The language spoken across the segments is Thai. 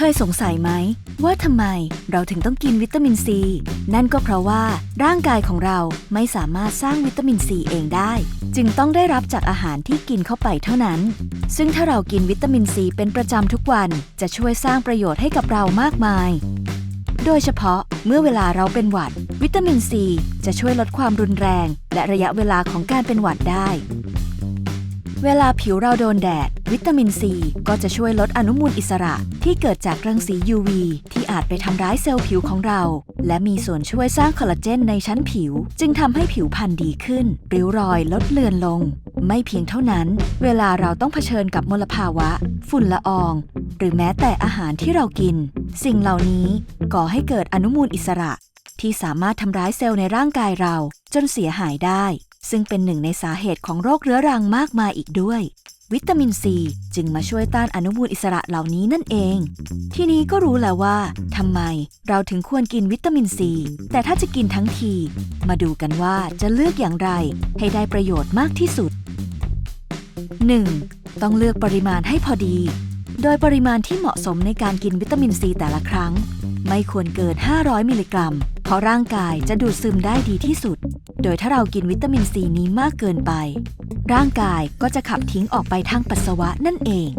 เคยสงสัยไหม ว่าทำไมเราถึงต้องกินวิตามินซี นั่นก็เพราะว่าร่างกายของเราไม่สามารถสร้างวิตามินซีเองได้ จึงต้องได้รับจากอาหารที่กินเข้าไปเท่านั้น ซึ่งถ้าเรากินวิตามินซีเป็นประจำทุกวันจะช่วยสร้างประโยชน์ให้กับเรามากมาย โดยเฉพาะเมื่อเวลาเราเป็นหวัด วิตามินซีจะช่วยลดความรุนแรง และระยะเวลาของการเป็นหวัดได้ เวลาผิวเราโดนแดด วิตามินซีก็จะช่วยลดอนุมูลอิสระที่เกิดจากรังสี UV ที่อาจไปทำร้ายเซลล์ผิวของเรา และมีส่วนช่วยสร้างคอลลาเจนในชั้นผิว จึงทำให้ผิวพรรณดีขึ้น ริ้วรอยลดเลือนลง ไม่เพียงเท่านั้น เวลาเราต้องเผชิญกับมลภาวะ ฝุ่นละออง หรือแม้แต่อาหารที่เรากิน สิ่งเหล่านี้ก่อให้เกิดอนุมูลอิสระ ที่สามารถทำร้ายเซลล์ในร่างกายเราจนเสียหายได้ ซึ่งเป็นหนึ่งในสาเหตุของโรคเรื้อรังมากมายอีกด้วย วิตามินซีจึงมาช่วยต้านอนุมูลอิสระเหล่านี้นั่นเอง ทีนี้ก็รู้แล้วว่าทำไมเราถึงควรกินวิตามินซี แต่ถ้าจะกินทั้งที มาดูกันว่าจะเลือกอย่างไร ให้ได้ประโยชน์มากที่สุด 1. ต้องเลือกปริมาณให้พอดี โดยปริมาณที่เหมาะสมในการกินวิตามินซีแต่ละครั้ง ไม่ควรเกิน 500 มิลลิกรัม เพราะร่างกายจะดูดซึมได้ดีที่สุด โดยถ้าเรากินวิตามินซีนี้มากเกินไป ร่างกายก็จะขับทิ้งออกไปทางปัสสาวะนั่นเอง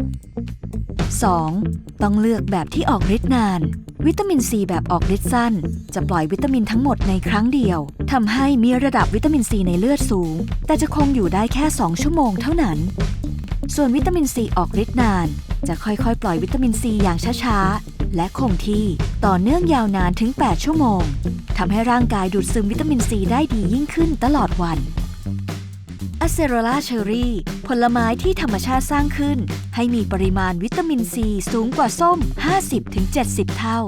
2. ต้องเลือกแบบที่ออกฤทธิ์นาน วิตามินซีแบบออกฤทธิ์สั้น จะปล่อยวิตามินทั้งหมดในครั้งเดียวทำให้มีระดับวิตามินซีในเลือดสูง แต่จะคงอยู่ได้แค่ 2 ชั่วโมงเท่านั้น ส่วนวิตามินซีออกฤทธิ์นาน จะค่อยๆ ปล่อยวิตามินซีอย่างช้าๆ และคงที่ ต่อเนื่องยาวนานถึง 8 ชั่วโมงทำให้ร่างกายดูดซึมวิตามินซีได้ดียิ่งขึ้นตลอดวัน a c e r o l a cherry ผลไม้ที่ธรรมชาติสร้างขึ้น ให้มีปริมาณวิตามินซีสูงกว่าส้ม 50-70 เท่า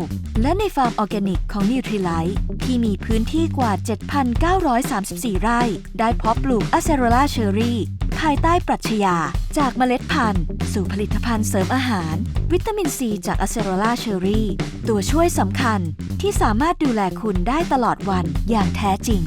และในฟาร์มออร์แกนิกของ n u t r i l i t e ที่มีพื้นที่กว่า 7,934 ไร่ ได้เพาะปลูก a c e r o l a cherry ภายใต้ปรัชญา จากเมล็ดพันธุ์ สู่ผลิตภัณฑ์เสริมอาหาร วิตามินซีจากอเซโรล่าเชอรี่ ตัวช่วยสำคัญที่สามารถดูแลคุณได้ตลอดวันอย่างแท้จริง